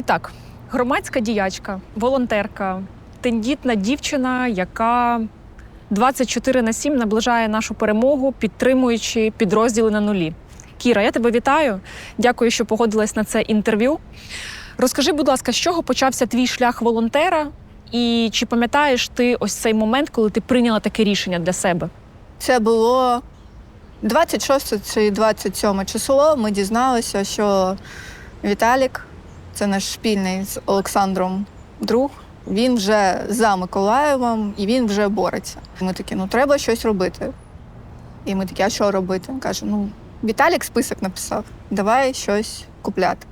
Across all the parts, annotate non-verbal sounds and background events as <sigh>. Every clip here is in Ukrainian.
І так, громадська діячка, волонтерка, тендітна дівчина, яка 24 на 7 наближає нашу перемогу, підтримуючи підрозділи на нулі. Кіра, я тебе вітаю. Дякую, що погодилась на це інтерв'ю. Розкажи, будь ласка, з чого почався твій шлях волонтера, і чи пам'ятаєш ти ось цей момент, коли ти прийняла таке рішення для себе? Це було 26 чи 27 число. Ми дізналися, що Віталік, це наш спільний з Олександром друг. Він вже за Миколаєвом і він вже бореться. Ми такі, ну треба щось робити. І ми такі, а що робити? Каже: ну, Віталік список написав, давай щось купляти.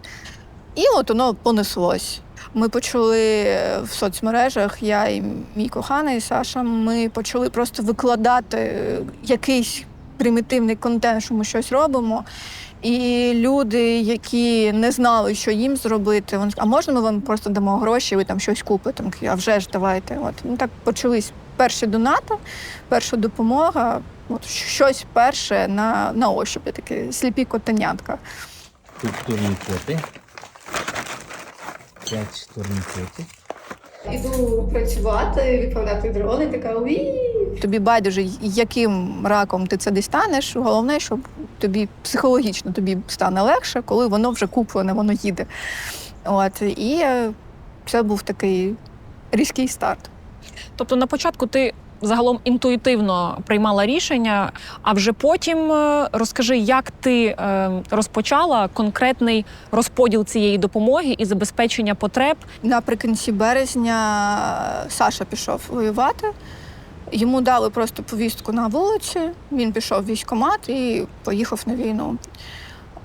І от воно понеслось. Ми почали в соцмережах, я і мій коханий Саша. Ми почали просто викладати якийсь примітивний контент, що ми щось робимо. І люди, які не знали, що їм зробити, вони а можна ми вам просто дамо гроші, ви там щось купите? А вже ж давайте. От ну так почались перші донати, перша допомога. От щось перше на, на ощупь, таке сліпі котенятка. Тут турнікети. П'ять турнікетів. Іду працювати, відправляти дрони, така уі. Тобі байдуже, яким раком ти це дістанеш. Головне, щоб тобі психологічно тобі стане легше, коли воно вже куплене, воно їде. От і е, це був такий різкий старт. Тобто на початку ти загалом інтуїтивно приймала рішення, а вже потім е, розкажи, як ти е, розпочала конкретний розподіл цієї допомоги і забезпечення потреб. Наприкінці березня Саша пішов воювати. Йому дали просто повістку на вулиці. Він пішов в військкомат і поїхав на війну.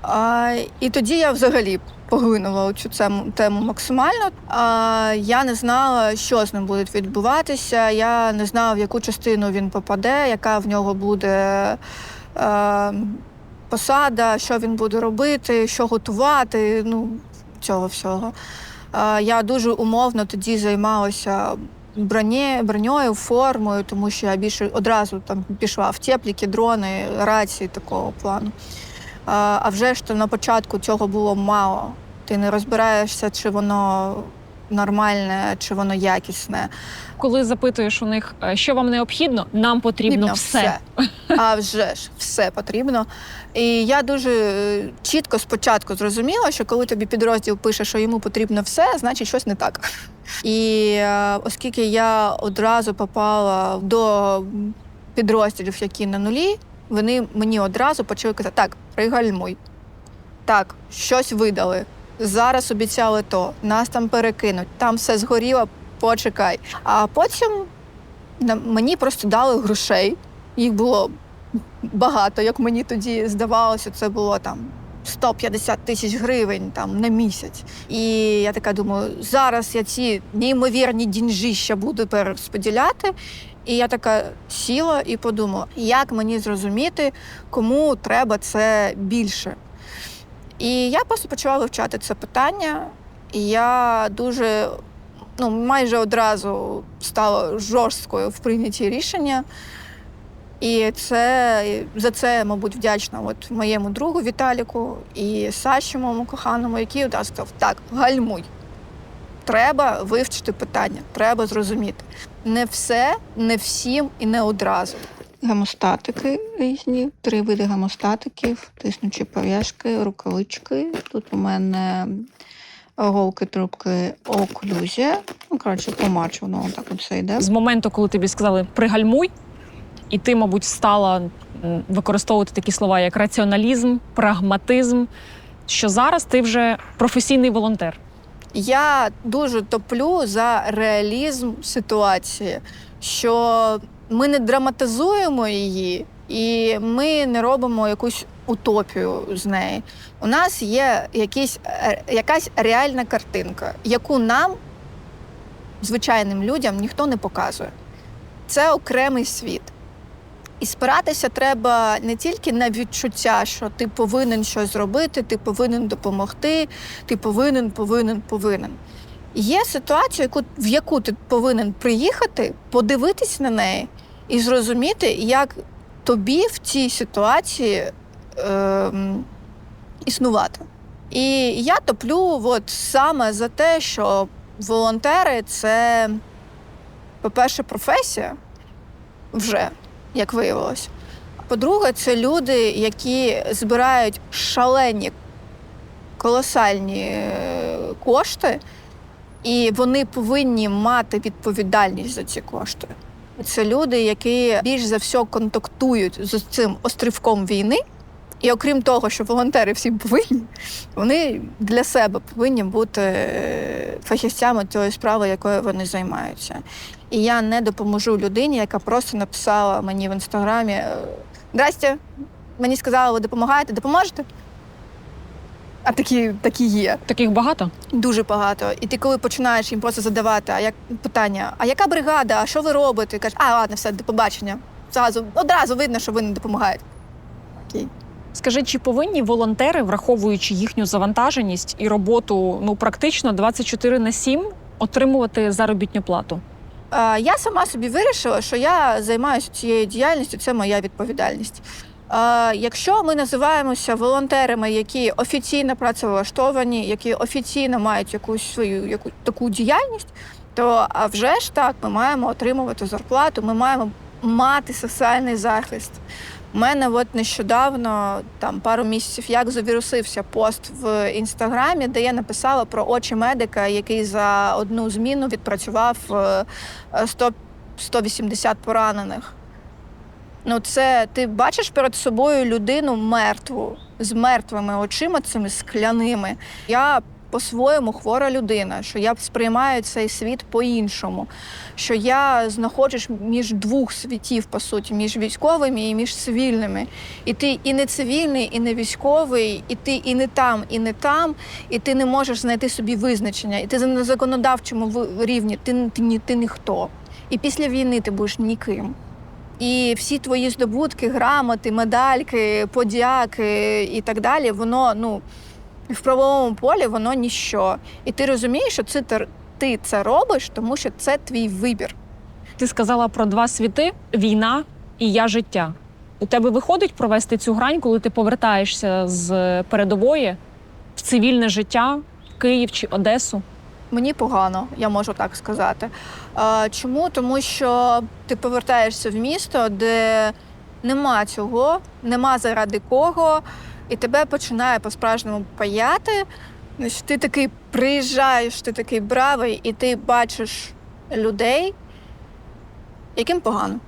А, і тоді я взагалі поглинула цю тему, максимально. Я не знала, що з ним буде відбуватися. Я не знала, в яку частину він попаде, яка в нього буде е, посада, що він буде робити, що готувати. Ну, цього всього. Я дуже умовно тоді займалася броні, броньою, формою, тому що я більше одразу там пішла в тепліки, дрони, рації такого плану. А вже ж то на початку цього було мало. Ти не розбираєшся, чи воно нормальне, чи воно якісне. Коли запитуєш у них, е, що вам необхідно, нам потрібно Потрібно все. А вже ж все потрібно. І я дуже е, чітко спочатку зрозуміла, що коли тобі підрозділ пише, що йому потрібно все, значить щось не так. І е, оскільки я одразу попала до підрозділів, які на нулі, вони мені одразу почали казати: так, пригальмуй, так, щось видали. Зараз обіцяли то, нас там перекинуть, там все згоріло, почекай. А потім мені просто дали грошей. Їх було багато, як мені тоді здавалося, це було там 150 тисяч гривень там на місяць. І я така думаю, зараз я ці неймовірні дінжища буду перерозподіляти. І я така сіла і подумала, як мені зрозуміти, кому треба це більше. І я просто почала вивчати це питання, і я дуже ну, майже одразу стала жорсткою в прийнятті рішення. І це за це, мабуть, вдячна от моєму другу Віталіку і Саші, моєму коханому, який одразу сказав, так, гальмуй. Треба вивчити питання, треба зрозуміти. Не все, не всім і не одразу. Гемостатики різні, три види гемостатиків, тиснучі пов'язки, рукавички. Тут у мене голки, трубки, оклюзія. Ну, коротше, помачу, воно так от все йде. З моменту, коли тобі сказали пригальмуй, і ти, мабуть, стала використовувати такі слова, як раціоналізм, прагматизм. Що зараз ти вже професійний волонтер. Я дуже топлю за реалізм ситуації, що ми не драматизуємо її, і ми не робимо якусь утопію з неї. У нас є якісь, е, якась реальна картинка, яку нам, звичайним людям, ніхто не показує. Це окремий світ. І спиратися треба не тільки на відчуття, що ти повинен щось зробити, ти повинен допомогти, ти повинен, повинен, повинен. Є ситуація, яку, в яку ти повинен приїхати, подивитись на неї і зрозуміти, як тобі в цій ситуації е, існувати. І я топлю от саме за те, що волонтери це, по-перше, професія вже, як виявилось. По-друге, це люди, які збирають шалені, колосальні е, кошти, і вони повинні мати відповідальність за ці кошти. Це люди, які більш за все контактують з цим острівком війни. І окрім того, що волонтери всім повинні, вони для себе повинні бути е, фахівцями тої справи, якою вони займаються. І я не допоможу людині, яка просто написала мені в інстаграмі: Здрасте, мені сказали, ви допомагаєте, допоможете? А такі, такі є. Таких багато? Дуже багато. І ти коли починаєш їм просто задавати а як питання: а яка бригада? А що ви робите? І кажеш, а ладно, все, до побачення. Зразу одразу видно, що ви не допомагаєте. Окей. Скажи, чи повинні волонтери, враховуючи їхню завантаженість і роботу ну практично 24 на 7, отримувати заробітну плату? Е, Я сама собі вирішила, що я займаюся цією діяльністю, це моя відповідальність. Е, Якщо ми називаємося волонтерами, які офіційно працевлаштовані, які офіційно мають якусь свою яку, таку діяльність, то а вже ж так, ми маємо отримувати зарплату, ми маємо мати соціальний захист. У мене от нещодавно, там пару місяців, як завірусився пост в інстаграмі, де я написала про очі медика, який за одну зміну відпрацював е, 100, 180 поранених. Ну, це ти бачиш перед собою людину мертву з мертвими очима, цими скляними. Я по-своєму хвора людина, що я сприймаю цей світ по-іншому, що я знаходжусь між двох світів, по суті, між військовими і між цивільними. І ти і не цивільний, і не військовий, і ти і не там, і не там, і ти не можеш знайти собі визначення. І ти на законодавчому рівні ти, ти, ти ніхто. І після війни ти будеш ніким. І всі твої здобутки, грамоти, медальки, подяки і так далі, воно ну в правовому полі воно ніщо. І ти розумієш, що це ти, це робиш, тому що це твій вибір. Ти сказала про два світи: війна і я життя. У тебе виходить провести цю грань, коли ти повертаєшся з передової в цивільне життя, в Київ чи Одесу? Мені погано, я можу так сказати. Чому? Тому що ти повертаєшся в місто, де нема цього, нема заради кого, і тебе починає по-справжньому паяти. Ти такий приїжджаєш, ти такий бравий, і ти бачиш людей, яким погано.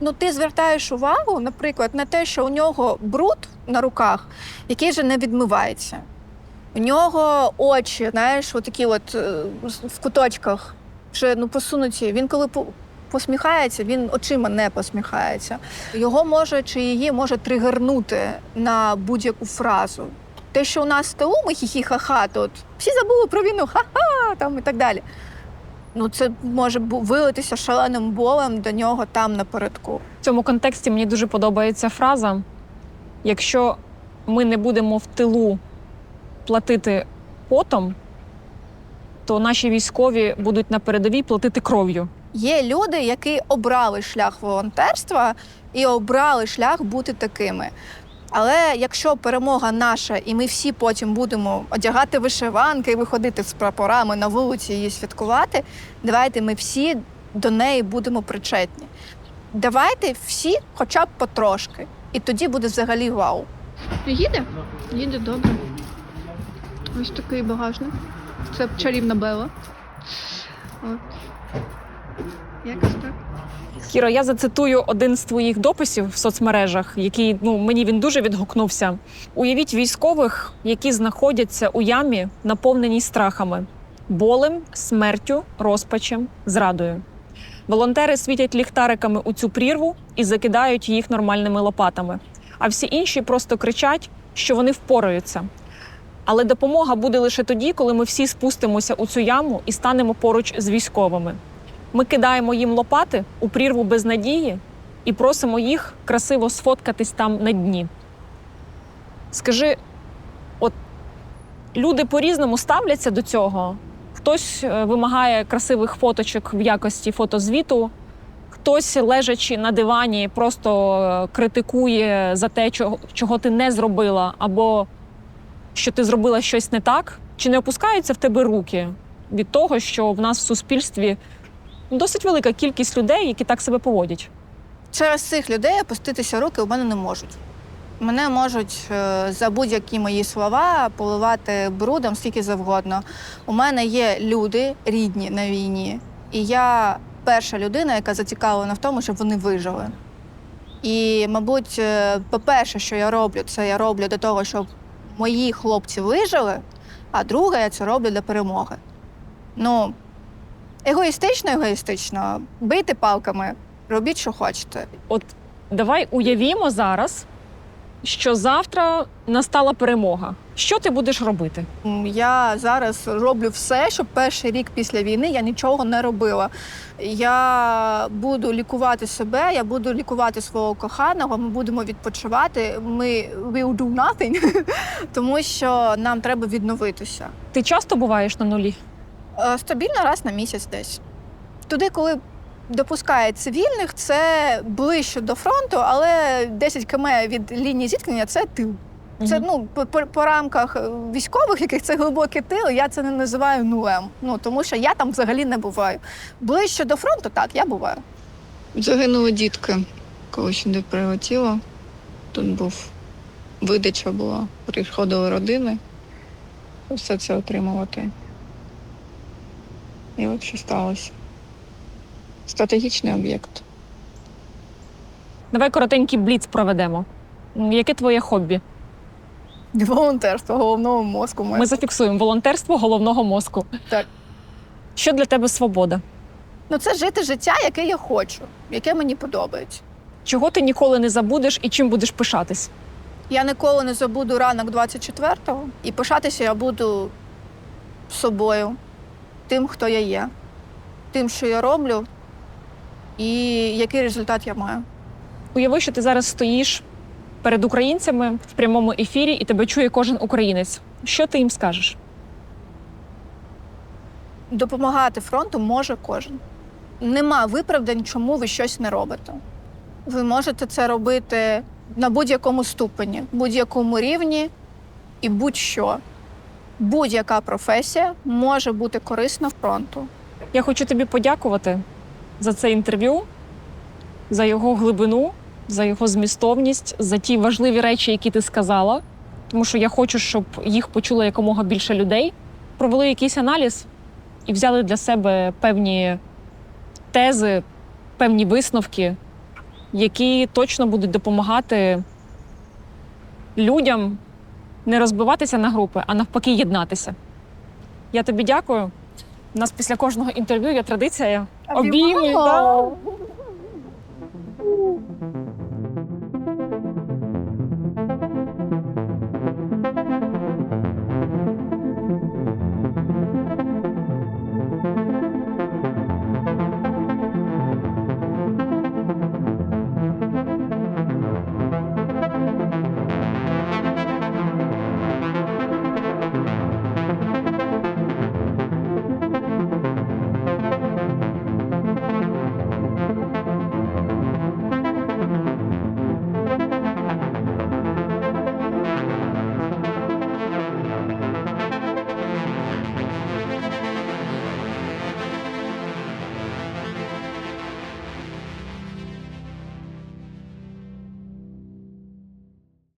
Ну, ти звертаєш увагу, наприклад, на те, що у нього бруд на руках, який же не відмивається. У нього очі, знаєш, отакі от е, в куточках, вже ну, посунуті. Він коли посміхається, він очима не посміхається. Його може чи її може тригернути на будь-яку фразу. Те, що у нас в ТУ, ми хі-хі-ха-ха, тут всі забули про війну, ха-ха, там і так далі. Ну, це може вилитися шаленим болем до нього там напередку. В цьому контексті мені дуже подобається фраза: якщо ми не будемо в тилу платити потом, то наші військові будуть на передовій платити кров'ю. Є люди, які обрали шлях волонтерства і обрали шлях бути такими. Але якщо перемога наша, і ми всі потім будемо одягати вишиванки і виходити з прапорами на вулиці і її святкувати, давайте ми всі до неї будемо причетні. Давайте всі, хоча б потрошки, і тоді буде взагалі вау. Їде? Їде добре. Ось такий багажник. Це чарівна Бела. От. Якось так. Кіро, я зацитую один з твоїх дописів в соцмережах, який ну мені він дуже відгукнувся. Уявіть військових, які знаходяться у ямі, наповненій страхами, болем, смертю, розпачем, зрадою. Волонтери світять ліхтариками у цю прірву і закидають їх нормальними лопатами. А всі інші просто кричать, що вони впораються. Але допомога буде лише тоді, коли ми всі спустимося у цю яму і станемо поруч з військовими. Ми кидаємо їм лопати у прірву без надії і просимо їх красиво сфоткатись там на дні. Скажи, от люди по-різному ставляться до цього. Хтось е, вимагає красивих фоточок в якості фотозвіту, хтось, лежачи на дивані, просто е, критикує за те, чого, чого ти не зробила, або що ти зробила щось не так? Чи не опускаються в тебе руки від того, що в нас в суспільстві досить велика кількість людей, які так себе поводять? Через цих людей опуститися руки у мене не можуть. Мене можуть е, за будь-які мої слова поливати брудом скільки завгодно. У мене є люди рідні на війні, і я перша людина, яка зацікавлена в тому, щоб вони вижили. І, мабуть, е, по-перше, що я роблю, це я роблю для того, щоб мої хлопці вижили, а друге, я це роблю для перемоги. Ну, егоїстично, егоїстично, бийте палками, робіть, що хочете. От давай уявімо зараз, що завтра настала перемога. Що ти будеш робити? Я зараз роблю все, щоб перший рік після війни я нічого не робила. Я буду лікувати себе, я буду лікувати свого коханого. Ми будемо відпочивати. Ми will do nothing, <laughs> тому що нам треба відновитися. Ти часто буваєш на нулі? Е, Стабільно раз на місяць десь. Туди, коли допускають цивільних, це ближче до фронту, але 10 км від лінії зіткнення це тил. Це ну по, по, по рамках військових, яких це глибокий тил, я це не називаю нулем. Ну тому що я там взагалі не буваю. Ближче до фронту, так, я буваю. Загинули дітки, коли сюди прилетіло. Тут був видача була, приходили родини. Все це отримувати. І от що сталося. Стратегічний об'єкт. Давай коротенький бліц проведемо. Яке твоє хобі? Волонтерство головного мозку. Ми зафіксуємо волонтерство головного мозку. Так. Що для тебе свобода? Ну це жити життя, яке я хочу, яке мені подобається. Чого ти ніколи не забудеш і чим будеш пишатись? Я ніколи не забуду ранок 24-го, і пишатися я буду собою, тим, хто я є, тим, що я роблю, і який результат я маю. Уяви, що ти зараз стоїш перед українцями в прямому ефірі, і тебе чує кожен українець. Що ти їм скажеш? Допомагати фронту може кожен. Нема виправдань, чому ви щось не робите. Ви можете це робити на будь-якому ступені, будь-якому рівні і будь-що. Будь-яка професія може бути корисна фронту. Я хочу тобі подякувати за це інтерв'ю, за його глибину, за його змістовність, за ті важливі речі, які ти сказала. Тому що я хочу, щоб їх почуло якомога більше людей, провели якийсь аналіз і взяли для себе певні тези, певні висновки, які точно будуть допомагати людям не розбиватися на групи, а навпаки, єднатися. Я тобі дякую. У нас після кожного інтерв'ю є традиція. Обійми, да.